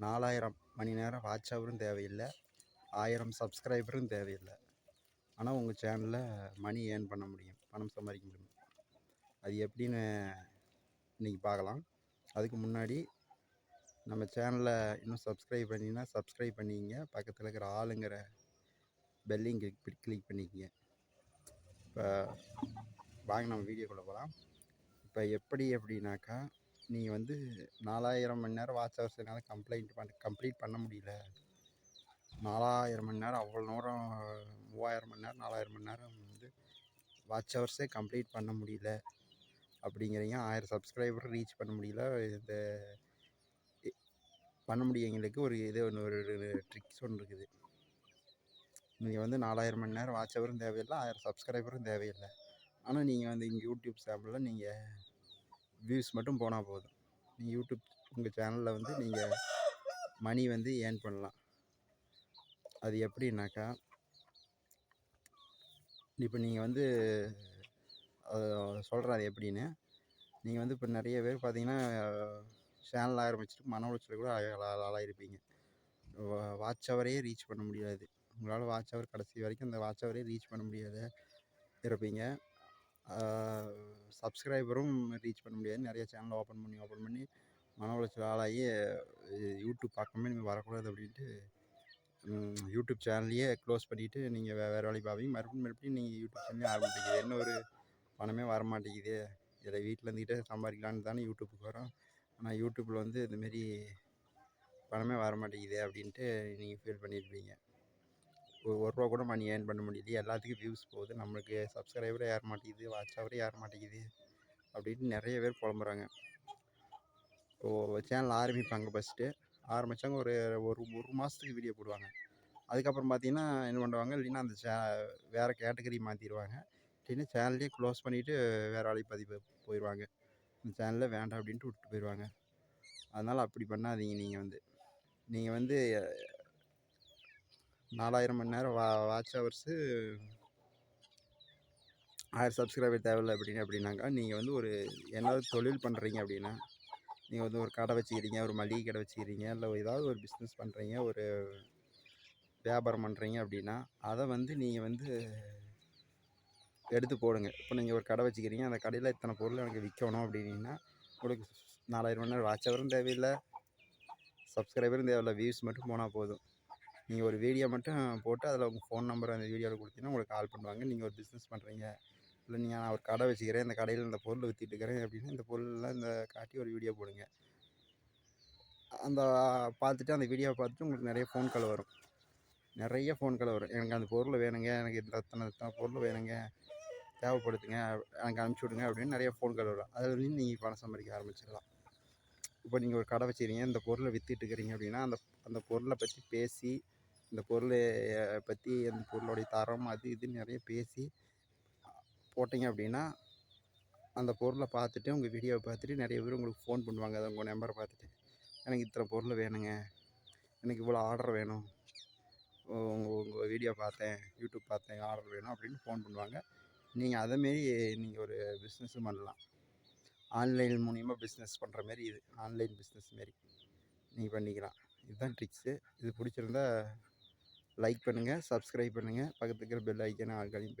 நாலாயிரம் மணி நேரம் வாட்ச் ஹவரும் தேவையில்லை. ஆயிரம் சப்ஸ்கிரைபரும் தேவையில்லை. ஆனால் உங்கள் சேனலில் மணி ஏர்ன் பண்ண முடியும். பணம் சம்பாதிக்க முடியும். அது எப்படின்னு இன்றைக்கி பார்க்கலாம். அதுக்கு முன்னாடி நம்ம சேனலை இன்னும் சப்ஸ்கிரைப் பண்ணினா சப்ஸ்கிரைப் பண்ணிக்கங்க பக்கத்தில் இருக்கிற ஆளுங்கிற பெல்லையும் கிளிக் கிளிக் பண்ணிக்கிங்க. இப்போ வாங்க நம்ம வீடியோக்குள்ளே போகலாம் இப்போ எப்படி எப்படின்னாக்கா நீங்கள் வந்து நாலாயிரம் மணி நேரம் வாட்ச் ஹவர்ஸ் என்னால் கம்ப்ளைண்ட் பண்ண கம்ப்ளீட் பண்ண முடியல. நாலாயிரம் மணி நேரம் அவ்வளோ நேரம் மூவாயிரம் மணி நேரம் நாலாயிரம் மணி நேரம் வந்து வாட்ச் ஹவர்ஸே கம்ப்ளீட் பண்ண முடியல. அப்படிங்கிறீங்க. ஆயிரம் சப்ஸ்கிரைபர் ரீச் பண்ண முடியல. இந்த பண்ண பண்ண முடியுங்களுக்கு ஒரு இது ஒன்று ஒரு ட்ரிக்ஸ் ஒன்று இருக்குது. நீங்கள் வந்து நாலாயிரம் மணி நேரம் வாட்ச் ஹவரும் தேவையில்லை. ஆயிரம் சப்ஸ்கிரைபரும் தேவையில்லை. ஆனால் நீங்கள் வந்து இங்கே யூடியூப் சேனலில் நீங்கள் வியூஸ் மட்டும் போனால் போதும். நீங்கள் யூடியூப் உங்கள் சேனலில் வந்து நீங்கள் மணி வந்து ஏர்ன் பண்ணலாம். அது எப்படின்னாக்கா இப்போ நீங்கள் வந்து சொல்கிறேன் அது எப்படின்னு. நீங்கள் வந்து இப்போ நிறைய பேர் பார்த்தீங்கன்னா சேனல் ஆரம்பிச்சுட்டு மன உளைச்சல் கூட ஆளாயிருப்பீங்க வாட்ச் அவரையே ரீச் பண்ண முடியாது. உங்களால் வாட்ச் அவர் கடைசி வரைக்கும் அந்த வாட்ச் அவரே ரீச் பண்ண முடியாத இருப்பீங்க. சப்ஸ்கிரைபரும் ரீச் பண்ண முடியாது. நிறைய சேனல் ஓப்பன் பண்ணி ஓப்பன் பண்ணி மன உளைச்சல் ஆளாகி யூடியூப் பார்க்கமே நீங்கள் வரக்கூடாது அப்படின்ட்டு யூடியூப் சேனல்லையே க்ளோஸ் பண்ணிவிட்டு நீங்கள் வே வேறு வேலைக்கு பார்ப்பீங்க மறுபடியும் மறுபடியும் நீங்கள் யூடியூப் சேனலே ஆரம்பிச்சிங்க என்ன ஒரு பணமே வர மாட்டேங்குது இதில் வீட்டில் இருந்துக்கிட்டே சம்பாதிக்கலான்னு தானே யூடியூப்புக்கு வரோம். ஆனால் யூடியூப்பில் வந்து இதுமாரி பணமே வர மாட்டேங்குது அப்படின்ட்டு நீங்கள் ஃபீல் பண்ணியிருப்பீங்க. ஒரு ஒரு ரூபா கூட மணி ஏர்ன் பண்ண முடியல எல்லாத்துக்கும் வியூஸ் போகுது. நம்மளுக்கு சப்ஸ்கிரைபரே ஏற மாட்டேங்குது வாட்ச் ஹவரே ஏற மாட்டேங்குது அப்படின்ட்டு நிறைய பேர் புலம்புறாங்க. இப்போது சேனல் ஆரம்பிப்பாங்க ஃபஸ்ட்டு ஆரம்பித்தாங்க ஒரு ஒரு ஒரு மாதத்துக்கு வீடியோ போடுவாங்க. அதுக்கப்புறம் பார்த்தீங்கன்னா என்ன பண்ணுவாங்க இல்லைன்னா அந்த சே வேறு கேட்டகரி மாற்றிடுவாங்க இல்லைன்னா சேனல்லே க்ளோஸ் பண்ணிவிட்டு வேறு வேலைக்கு பதிவு போயிடுவாங்க இந்த சேனலில் வேண்டாம் அப்படின்ட்டு விட்டுட்டு போயிடுவாங்க அதனால் அப்படி பண்ணாதீங்க நீங்கள் வந்து. நீங்கள் வந்து நாலாயிரம் மணி நேரம் வா வாட்ச் ஹவர்ஸு ஆயிரம் சப்ஸ்கிரைபர் தேவையில்லை அப்படின்னு அப்படின்னாக்கா நீங்கள் வந்து ஒரு ஏதாவது தொழில் பண்ணுறீங்க அப்படின்னா நீங்கள் வந்து ஒரு கடை வச்சுக்கிறீங்க ஒரு மளிகை கடை வச்சுக்கிறீங்க இல்லை ஏதாவது ஒரு பிஸ்னஸ் பண்ணுறீங்க ஒரு வியாபாரம் பண்ணுறீங்க அப்படின்னா அதை வந்து நீங்கள் வந்து எடுத்து போடுங்க. இப்போ நீங்கள் ஒரு கடை வச்சுக்கிறீங்க அந்த கடையில் இத்தனை பொருள் எனக்கு விற்கணும் அப்படின்னா உங்களுக்கு நாலாயிரம் மணி நேரம் வாட்ச் ஹவரும் தேவையில்லை சப்ஸ்கிரைபரும் தேவையில்லை வியூஸ் மட்டும் போனால் போதும். நீங்கள் ஒரு வீடியோ மட்டும் போட்டு அதில் உங்கள் ஃபோன் நம்பர் அந்த வீடியோவில் கொடுத்தீங்கன்னா உங்களுக்கு கால் பண்ணுவாங்க. நீங்கள் ஒரு பிஸ்னஸ் பண்ணுறீங்க இல்லை நீங்கள் நான் ஒரு கடை வச்சுக்கிறேன். இந்த கடையில் இந்த பொருள் விற்றுட்டு இருக்கிறேன் அப்படின்னா இந்த பொருள்லாம் இந்த காட்டி ஒரு வீடியோ போடுங்க. அந்த பார்த்துட்டு அந்த வீடியோவை பார்த்துட்டு உங்களுக்கு நிறைய ஃபோன் கால் வரும். நிறைய ஃபோன் கால் வரும். எனக்கு அந்த பொருள் வேணுங்க. எனக்கு இந்த அத்தனை இத்தனை பொருள் வேணுங்க. தேவைப்படுத்துங்க எனக்கு அனுப்பிச்சி விடுங்க அப்படின்னு நிறைய ஃபோன் கால் வரும். அதில் இருந்து நீங்கள் பணம் சம்பாதிக்க ஆரம்பிச்சிடலாம். இப்போ நீங்கள் ஒரு கடை வச்சுக்கிறீங்க. இந்த பொருளை விற்றுட்டு இருக்கிறீங்க அப்படின்னா அந்த அந்த பொருளை பற்றி பேசி இந்த பொருளை பற்றி அந்த பொருளுடைய தரம் அது இதுன்னு நிறைய பேசி போட்டிங்க அப்படின்னா அந்த பொருளை பார்த்துட்டு உங்கள் வீடியோவை பார்த்துட்டு நிறைய பேர் உங்களுக்கு ஃபோன் பண்ணுவாங்க. அதை உங்கள் நம்பரை பார்த்துட்டு எனக்கு இத்தனை பொருள் வேணுங்க. எனக்கு இவ்வளோ ஆர்டர் வேணும். உங்கள் உங்கள் வீடியோ பார்த்தேன் யூடியூப் பார்த்தேன் ஆர்டர் வேணும் அப்படின்னு ஃபோன் பண்ணுவாங்க. நீங்கள் அதேமாரி நீங்கள் ஒரு பிஸ்னஸும் பண்ணலாம். ஆன்லைன் மூலிமா பிஸ்னஸ் பண்ணுற மாரி இது. ஆன்லைன் பிஸ்னஸ் மாரி. நீங்கள் பண்ணிக்கலாம். இதுதான் ட்ரிக்ஸு இது பிடிச்சிருந்தா லைக் பண்ணுங்கள் சப்ஸ்கிரைப் பண்ணுங்கள் பக்கத்துக்கு இருக்கிற பெல் ஐக்கனை ஆள்களையும் போய்